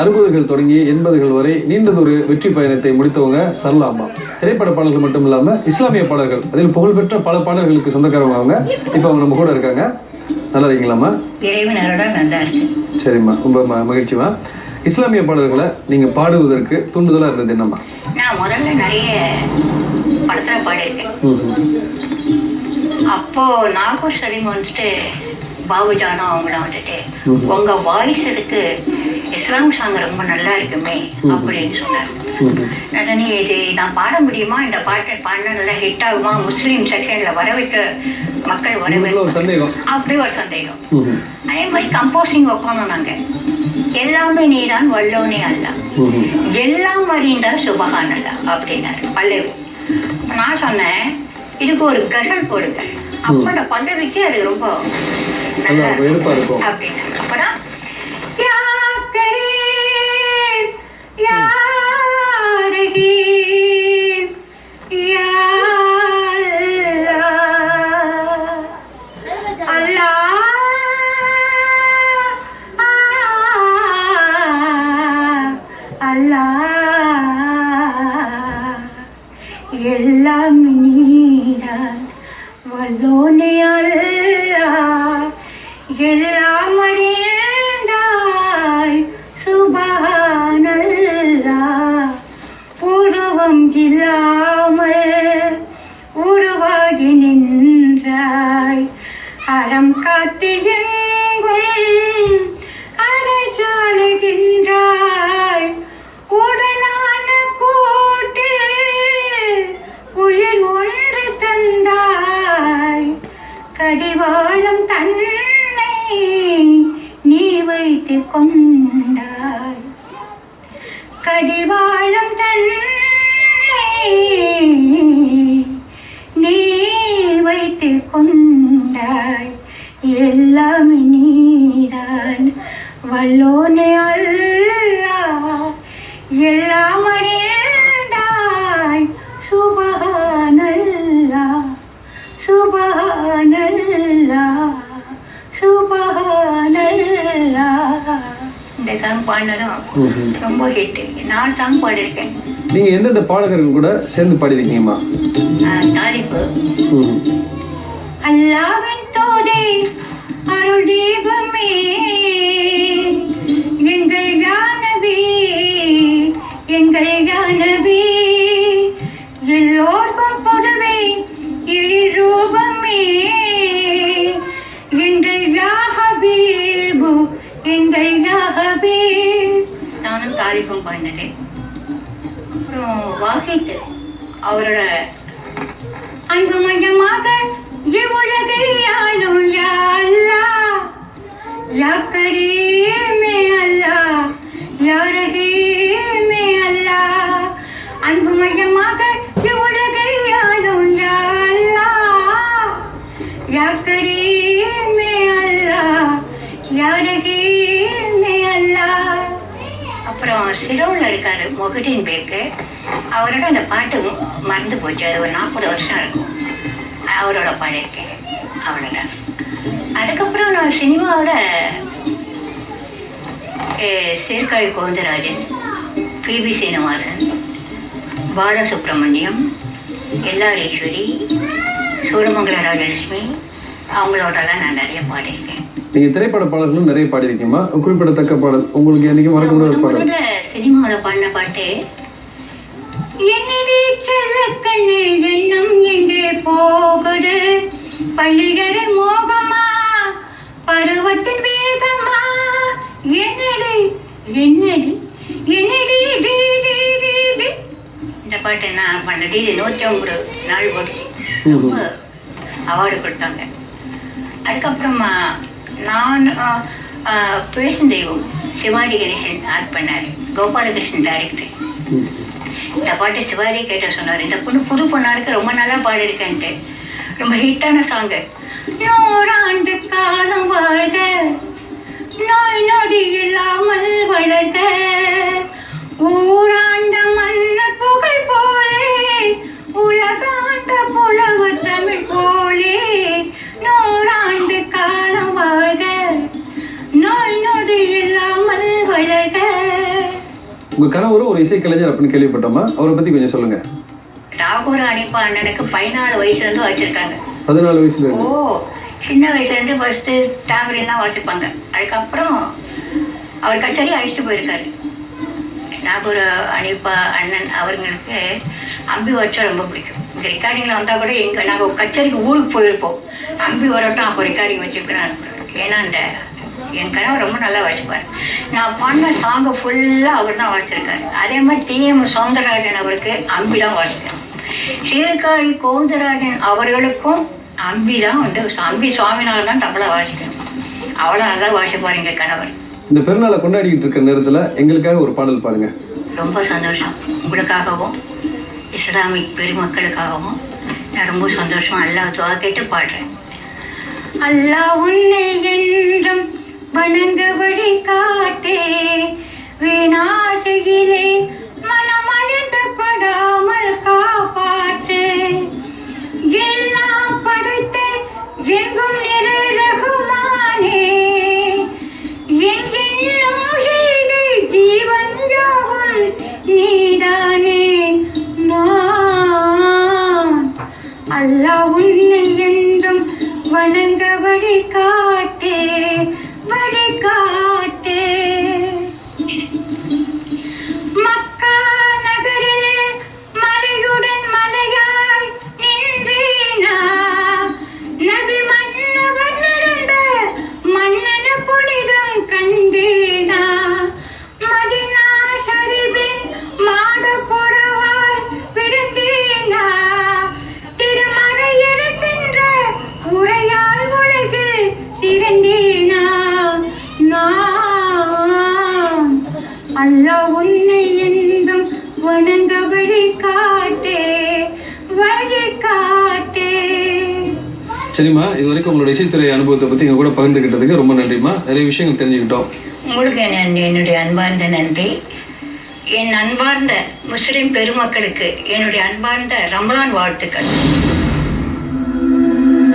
அறுபதுகள் தொடங்கி எண்பதுகள் வரை நீண்டதொரு வெற்றி பயணத்தை முடித்தவங்க சரளா அம்மா. திரைப்பட பாடல்கள் மட்டும் இல்லாம இஸ்லாமிய பாடல்கள் அதில் புகழ்பெற்ற பல பாடல்களுக்கு சொந்தக்காரவங்க அவங்க. இப்போ அவங்க நம்ம கூட இருக்காங்க. நல்லா இருக்கீங்களாம்மா சரிம்மா ரொம்ப மகிழ்ச்சிமா இஸ்லாமிய பாடல்களை நீங்க பாடுவதற்கு தூண்டுதலா இருந்தது என்னம்மா? நான் முதல்ல நிறைய படத்துல பாடியிருக்கேன். அப்போ நாகூர் சலீம் வந்துட்டு பாபுஜானோ அவங்கள வந்துட்டு உங்க வாய்ஸ் இருக்கு இஸ்லாம் சாங் ரொம்ப நல்லா இருக்குமே அப்படின்னு சொன்னார். உடனே இது நான் பாட முடியுமா? இந்த பாட்டை பாடினா நல்லா ஹிட் ஆகுமா? முஸ்லீம் செக்ஷன்ல மக்கள் உங்களுக்குள்ள வரவேற்ற ஒரு சந்தேகம். அப்படி ஒரு சந்தேகம். அதே மாதிரி கம்போசிங் உட்காந்தோம் நாங்க. எல்லாமே நீதான் வல்லோனே அல்ல. எல்லாம் அறிந்தால் சுபகானல்லா அப்படின்னாரு. பல்லவி நான் சொன்னேன் இதுக்கு ஒரு கசல் போடுங்க. அப்ப அந்த பல்லவிக்கு அது ரொம்ப நல்லா இருக்கும், இருக்கும். வைத்து கொண்டாய். கடிவாழம் தன்னை நீ வைத்து கொண்டாய். எல்லாமே நீதான் வல்லோனே அல்லா எல்லாம் சாங் பாடினதும். ரொம்ப ஹிட் நான் சாங் பாடியிருக்கேன். நீங்க எந்தெந்த பாடகர்கள் கூட சேர்ந்து தாலிப்பு ம்ஹும். அல்லாவின் தூதே அருள் தீபமே நானும் தாலிப்பும் அப்புறம் வாசித்து அவரோட அன்பு மையமாக அப்புறம் சிரோவில் இருக்காரு மொஹிதீன் பேக்கு. அவரோட அந்த பாட்டு மறந்து போச்சு. அது ஒரு நாற்பது வருஷம் இருக்கும். அவரோட பாடியிருக்கேன் அவ்வளோதான் அதுக்கப்புறம் நான் சினிமாவோட சீர்காழி கோவிந்தராஜன் பிபி சீனிவாசன் பாலசுப்ரமணியம் எல்ஆர் ஈஸ்வரி சூரமங்கல ராஜலட்சுமி அவங்களோடலாம் நான் நிறைய பாடியிருக்கேன். நீங்க திரைப்பட பாடல்களும் நிறைய பாடிருக்கீங்கம்மா குறிப்பிடத்தக்க பாடல் உங்களுக்கு என்னைக்கு மறக்க முடியாத பாடல். சினிமாவில் பாடின பாட்டு எண்ணம் எங்கே போகுது? பள்ளிகளை மோகமா? பருவத்தின் வேகமா? என்னடி என்னடி என்னடி. இந்த பாட்டு நான் பண்ண டி நூற்றி ஐம்பது நாள் ரொம்ப அவார்டு கொடுத்தாங்க. அதுக்கப்புறமா நான் ஆஹ், பேசும் தெய்வம் சிவாஜி கணேசன் ஆக்ட் பண்ணார் கோபாலகிருஷ்ணன் டைரக்டர் இந்த பாட்டு சிவாஜி கேட்ட சொன்னார். இந்த பொண்ணு புது பொண்ணா இருக்கு ரொம்ப நல்லா பாடிருக்கேன்ட்டு ரொம்ப ஹிட்டான சாங்கு நூறாண்டு காலம் வாழ்க நோய் நொடி இல்லாமல் வளர்க. ஊரா உங்க கணவரும் ஒரு இசைக்கலைஞர் அப்படின்னு கேள்விப்பட்டோமா? அவரை பத்தி கொஞ்சம் சொல்லுங்க. ராகூர் அனிப்பா அண்ணனுக்கு பதினாலு வயசுலேருந்து வச்சுருக்காங்க. பதினாலு வயசுல ஓ இருந்து சின்ன வயசுலேருந்து ஃபஸ்ட்டு டேம்பரின்லாம் வாசிப்பாங்க அதுக்கப்புறம் அவர் கச்சேரி அழைச்சிட்டு போயிருக்காரு. நாகூர் அனிப்பா அண்ணன் அவர்களுக்கு அம்பி வச்சா ரொம்ப பிடிக்கும். இந்த ரெக்கார்டிங்கில் வந்தால் கூட எங்கள் நாங்கள் கச்சேரிக்கு ஊருக்கு போயிருப்போம். அம்பி வரட்டும் அப்போ ரெக்கார்டிங் வச்சுருக்கிறேன் ஏன்னா இந்த என் கணவர் ரொம்ப நல்லா வாசிப்பார். நான் பண்ண சாங்கை ஃபுல்லாக அவர் தான் வாசிச்சிருக்காரு. அதே மாதிரி டிஎம் சௌந்தரராஜன் அவருக்கு அம்பி தான் வாசிக்கிறேன் சீர்காழி கோவிந்தராஜன் அவர்களுக்கும் அம்பி தான் வந்து அம்பி சுவாமிநாதன் தான் தபலா வாசிக்கணும். அவ்வளோ நல்லா வாசிப்பார் எங்கள் கணவர். இந்த பெருநாளை கொண்டாடிட்டு இருக்கிற நேரத்துல எங்களுக்காக ஒரு பாடல் பாருங்க ரொம்ப சந்தோஷம். உங்களுக்காகவும் இஸ்லாமிக் பெருமக்களுக்காகவும் நான் ரொம்ப சந்தோஷமா அல்லாஹ் துவா கேட்டு பாடுறேன். அல்லாஹ் உன்னை என்றும் வணங்க வழி கா அல்லாஹ் உன்னை என்றும் வணங்க வழி காட்டே வழி காட்டே. சரிம்மா இது வரைக்கும் உங்களோட இசைத்துறை அனுபவத்தை பத்தி எங்க கூட பகிர்ந்துக்கிட்டதுக்கு ரொம்ப நன்றிம்மா. நிறைய விஷயங்கள் தெரிஞ்சுக்கிட்டோம். உங்களுக்கு என் என்னுடைய அன்பார்ந்த நன்றி. என் அன்பார்ந்த முஸ்லிம் பெருமக்களுக்கு என்னுடைய அன்பார்ந்த ரமலான் வாழ்த்துக்கள்.